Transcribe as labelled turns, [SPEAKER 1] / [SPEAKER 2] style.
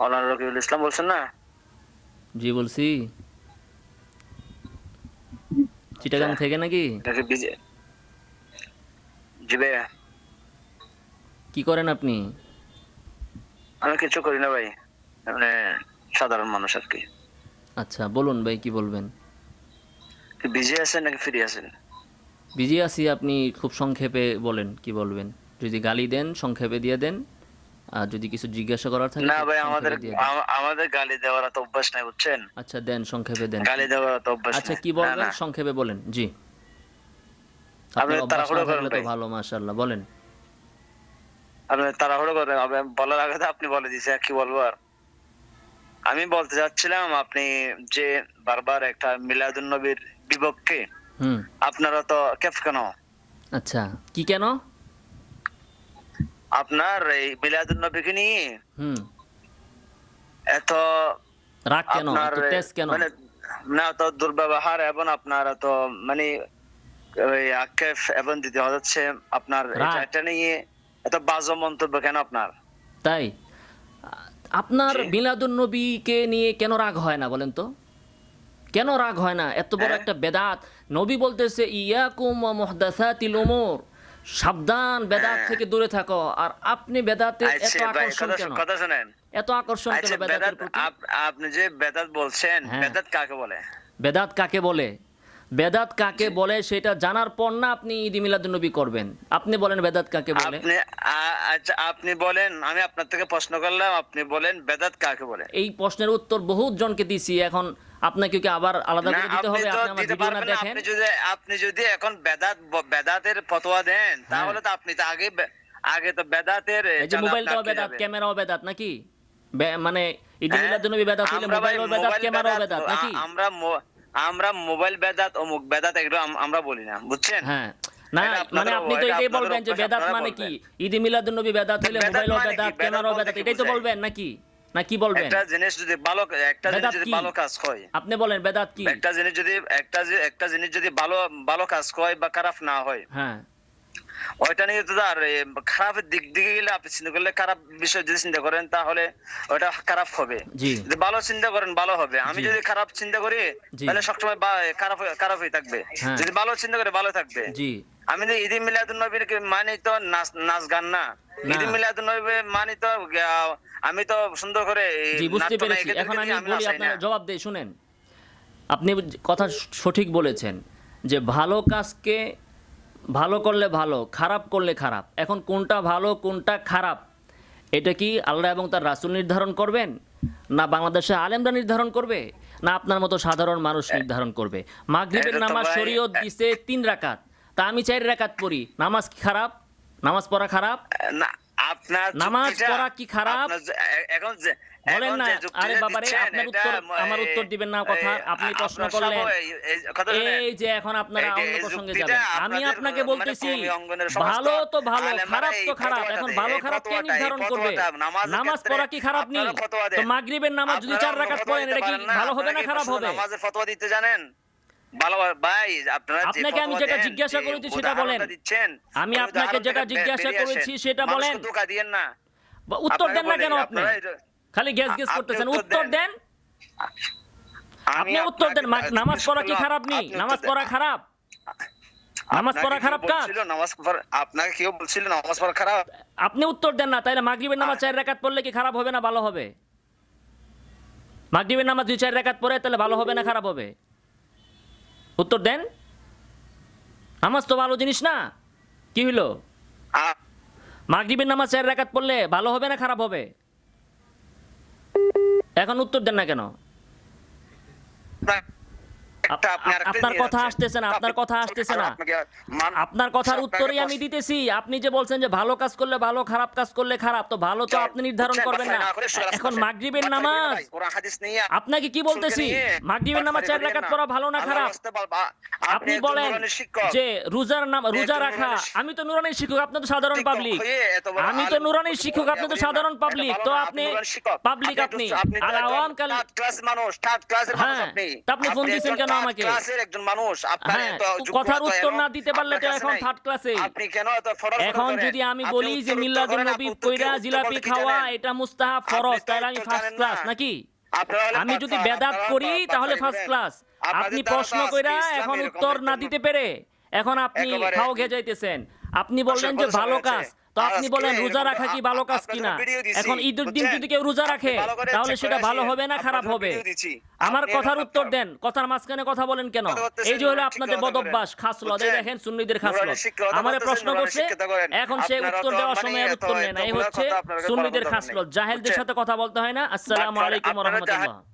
[SPEAKER 1] মাওলানা রকিবুল ইসলাম বলছেন না?
[SPEAKER 2] জি বলছি। চিটাগাং থেকে নাকি?
[SPEAKER 1] জি ভাইয়া।
[SPEAKER 2] কি করেন আপনি?
[SPEAKER 1] আমি কিছু করি না ভাই মানে সাধারণ মানুষ আর কি।
[SPEAKER 2] আচ্ছা বলুন ভাই কি বলবেন?
[SPEAKER 1] বিজি আছেন নাকি ফ্রি আছেন?
[SPEAKER 2] বিজি আছি আপনি খুব সংক্ষেপে বলেন কি বলবেন? যদি গালি দেন সংক্ষেপে দিয়ে দেন। আর যদি কিছু জিজ্ঞাসা করার থাকে
[SPEAKER 1] না ভাই আমাদের আমাদের গালি দেওয়ার তো অভ্যাস নাই বুঝছেন?
[SPEAKER 2] আচ্ছা দেন সংক্ষেপে দেন।
[SPEAKER 1] গালি দেওয়ার তো অভ্যাস
[SPEAKER 2] আচ্ছা কি বলবেন? সংক্ষেপে বলেন জি।
[SPEAKER 1] আপনি তাড়াহুড়ো করেন
[SPEAKER 2] তো ভালো মাশাআল্লাহ বলেন।
[SPEAKER 1] আপনি তাড়াহুড়ো করেন আমি বলার আগে আপনি বলে দিয়েছে কি বলব আর। আমি বলতে চাচ্ছিলাম আপনি যে বারবার একটা মিলাদুন নবীর বিপক্ষে
[SPEAKER 2] হুম।
[SPEAKER 1] আপনারা তো কেফ কেন?
[SPEAKER 2] আচ্ছা কি কেন?
[SPEAKER 1] আপনার এই মিলাদুন নবীকে নিয়ে এত
[SPEAKER 2] রাগ কেন? কেন?
[SPEAKER 1] মানে না তো দুর্ব্যবহার এবং আপনার এত মানে ওই এবং হচ্ছে আপনার এটা- নিয়ে এত বাজে মন্তব্য কেন আপনার?
[SPEAKER 2] তাই? আপনার। মিলাদুন নবীকে নিয়ে কেন রাগ হয় না বলেন তো? কেন রাগ হয় না? এত বড়
[SPEAKER 1] হ্যাঁ?
[SPEAKER 2] একটা বেদাত। নবী বলতেছে ইয়াকুম ওয়া মুহদাসাতিল উমুর। সাবধান বেদাত
[SPEAKER 1] হ্যাঁ।
[SPEAKER 2] থেকে দূরে থাকো। আর আপনি বেদাতে এত
[SPEAKER 1] আচ্ছা
[SPEAKER 2] আকর্ষণ
[SPEAKER 1] কথা
[SPEAKER 2] কেন?
[SPEAKER 1] কথা শুনেন।
[SPEAKER 2] এত আকর্ষণ কেন বেদাতের প্রতি?
[SPEAKER 1] আপ- আপনি যে বেদাত বলছেন
[SPEAKER 2] হ্যাঁ।
[SPEAKER 1] বেদাত কাকে বলে?
[SPEAKER 2] বেদাত কাকে বলে? বেদাত কাকে বলে সেটা জানার পর না আপনি ঈদ মিলাদুন নবী করবেন? আপনি বলেন বেদাত কাকে বলে?
[SPEAKER 1] আপনি আচ্ছা আপনি বলেন আমি আপনার থেকে প্রশ্ন করলাম আপনি বলেন বেদাত কাকে বলে?
[SPEAKER 2] এই প্রশ্নের উত্তর বহুত জনকে দিছি এখন আপনাকে কি আবার আলাদা করে দিতে হবে? আপনি আমার ভিডিও না দেখেন?
[SPEAKER 1] আপনি যদি আপনি যদি এখন বেদাত বেদাতের ফতোয়া দেন
[SPEAKER 2] হ্যাঁ।
[SPEAKER 1] তাহলে তো আপনি তো আগে আগে তো বেদাতের
[SPEAKER 2] এই যে মোবাইলটাও বেদাত ক্যামেরাও বেদাত নাকি? মানে ঈদ
[SPEAKER 1] হ্যাঁ?
[SPEAKER 2] মিলাদুন নবী বেদাত
[SPEAKER 1] আমরা
[SPEAKER 2] মোবাইলও বেদাত ক্যামেরাও
[SPEAKER 1] বেদাত,
[SPEAKER 2] নাকি?
[SPEAKER 1] আমরা আমরা মোবাইল বেদাত অমুক বেদাত এগুলো আমরা বলি না বুঝছেন?
[SPEAKER 2] হ্যাঁ। না মানে আপনি তো এটাই বলবেন যে বেদাত মানে কি? ঈদ মিলাদুন নবী বেদাত হইলে মোবাইলও
[SPEAKER 1] মানে
[SPEAKER 2] বেদাত
[SPEAKER 1] বেদাত
[SPEAKER 2] ক্যামেরাও বেদাত এটাই তো বলবেন নাকি? না কি বলবেন?
[SPEAKER 1] একটা জিনিস যদি ভালো একটা জিনিস যদি ভালো কাজ হয়।
[SPEAKER 2] আপনি বলেন বেদাত কি?
[SPEAKER 1] একটা জিনিস যদি একটা একটা জিনিস যদি ভালো ভালো কাজ হয় বা খারাপ না হয়
[SPEAKER 2] হ্যাঁ।
[SPEAKER 1] ওইটা নিয়ে তো আর এ, খারাপের দিক দিকে গেলে আপনি চিন্তা করলে খারাপ বিষয় যদি চিন্তা করেন তাহলে ওটা খারাপ হবে। যদি ভালো চিন্তা করেন ভালো হবে। আমি যদি খারাপ চিন্তা করি তাহলে সবসময় খারাপ খারাপ হয়ে থাকবে।
[SPEAKER 2] হ্যাঁ।
[SPEAKER 1] যদি ভালো চিন্তা করে ভালো থাকবে। আমি তো ঈদ মিলাদুন নবীর মানে তো নাচ নাচ গান না। ঈদ মিলাদুন নবী মানে তো আমি তো সুন্দর করে
[SPEAKER 2] বুঝতে পেরেছি। এখন আমি বলি আপনার জবাব দেই শুনেন। আপনি কথা সঠিক বলেছেন যে ভালো কাজকে ভালো করলে ভালো খারাপ করলে খারাপ। এখন কোনটা ভালো কোনটা খারাপ? এটা কি আল্লাহ এবং তার রাসুল নির্ধারণ করবেন? না বাংলাদেশে আলেমরা নির্ধারণ করবে? না আপনার মতো সাধারণ মানুষ নির্ধারণ করবে? মাগরীবের নামাজ শরীয়ত দিছে তিন রাকাত। তা আমি চার রাকাত পড়ি। নামাজ কি খারাপ? নামাজ পড়া খারাপ?
[SPEAKER 1] না আপনার
[SPEAKER 2] নামাজ পড়া কি খারাপ?
[SPEAKER 1] এখন
[SPEAKER 2] বলেন না আরে বাবারে আপনার উত্তর আমার উত্তর দিবেন না কথা আপনি প্রশ্ন করলেন।
[SPEAKER 1] এই-
[SPEAKER 2] যে এখন আপনারা অন্য প্রসঙ্গে যাবেন। আমি আপনাকে বলতেছি ভালো তো ভালো খারাপ তো খারাপ। এখন ভালো খারাপ কে নির্ধারণ করবে? নামাজ পড়া কি খারাপ নেই? তো মাগরিবের নামাজ যদি চার রাকাত পড়েন এটা কি ভালো হবে না খারাপ হবে?
[SPEAKER 1] নামাজের ফতোয়া দিতে জানেন? ভালো ভাই আপনারা
[SPEAKER 2] আপনাকে আমি যেটা জিজ্ঞাসা করেছি সেটা বলেন। আমি আপনাকে যেটা জিজ্ঞাসা করেছি সেটা বলেন।
[SPEAKER 1] ধোঁকা দিয়েন না।
[SPEAKER 2] উত্তর দেন না কেন আপনি? খালি গ্যাস গ্যাস করতেছেন।
[SPEAKER 1] উত্তর দেন।
[SPEAKER 2] দেন। আপনি উত্তর দেন। নামাজ পড়া কি খারাপ নেই নামাজ পড়া খারাপ? নামাজ পড়া খারাপ কাজ?
[SPEAKER 1] নামাজ আপনাকে কেউ বলছিল নামাজ পড়া খারাপ?
[SPEAKER 2] আপনি উত্তর দেন না। তাইলে মাগরিবের নামাজ চার রাকাত পড়লে কি খারাপ হবে না ভালো হবে? মাগরিবের নামাজ দুই চার রাকাত পড়ে তাহলে ভালো হবে না খারাপ হবে? উত্তর দেন। নামাজ তো ভালো জিনিস না। কি হইল? মাগরিবের নামাজ চার রাকাত পড়লে ভালো হবে না খারাপ হবে? এখন উত্তর দেন না কেন? আপনার
[SPEAKER 1] নিয়ে
[SPEAKER 2] কথা। আসতেছে না, আপনার কথা আসতেছে না। আপনার কথার উত্তরই আমি দিতেছি। আপনি যে বলছেন যে ভালো কাজ করলে ভালো খারাপ কাজ করলে খারাপ তো ভালো তো আপনি নির্ধারণ করবেন না। এখন মাগরিবের নামাজ। আপনাকে কি বলতেছি? মাগরিবের নামাজ চার রাকাত পড়া ভালো না খারাপ? আপনি বলেন যে রোজার নাম রোজা রাখা আমি তো নুরানি শিক্ষক আপনি তো সাধারণ পাবলিক আমি তো
[SPEAKER 1] আলেম
[SPEAKER 2] নুরানি
[SPEAKER 1] হতে
[SPEAKER 2] শিক্ষক আপনি তো সাধারণ পাবলিক তো আপনি পাবলিক আপনি আর আওয়াম কাল
[SPEAKER 1] class মানুষ, মানুষ
[SPEAKER 2] হ্যাঁ
[SPEAKER 1] আপনি।
[SPEAKER 2] আপনি ফোন দিয়েছেন কেন? আমাকে।
[SPEAKER 1] ক্লাসের একজন মানুষ
[SPEAKER 2] হ্যাঁ কথার উত্তর না দিতে পারলে তো এখন থার্ড ক্লাসে
[SPEAKER 1] আপনি কেন এত
[SPEAKER 2] এখন যদি আমি বলি যে মিল্লাদুন নবী কইরা জিলাপি খাওয়া এটা মুস্তাহাব ফরজ তাহলে আমি ফার্স্ট ক্লাস নাকি? আমি যদি বেদাত করি তাহলে ফার্স্ট ক্লাস আপনি প্রশ্ন কইরা এখন উত্তর না দিতে পেরে এখন আপনি খাও খেয়ে যাইতেছেন। আপনি বললেন যে ভালো কাজ। তো আপনি বলেন রোজা রাখা কি ভালো কাজ কিনা? এখন ঈদের দিন যদি কেউ রোজা রাখে তাহলে সেটা ভালো হবে না খারাপ হবে? আমার কথার উত্তর দেন কথার মাঝখানে কথা বলেন কেন? এই যে হলো আপনাদের বদভ্যাস। খাসলত এই দেখেন সুন্নিদের খাসলত। আমারে প্রশ্ন করছে এখন সে উত্তর দেওয়ার
[SPEAKER 1] মানে
[SPEAKER 2] সময় উত্তর নেয় না। এই হচ্ছে সুন্নিদের। খাসলত। জাহেলদের সাথে কথা বলতে হয় না? আসসালামু আলাইকুম রহমতুল্লাহ।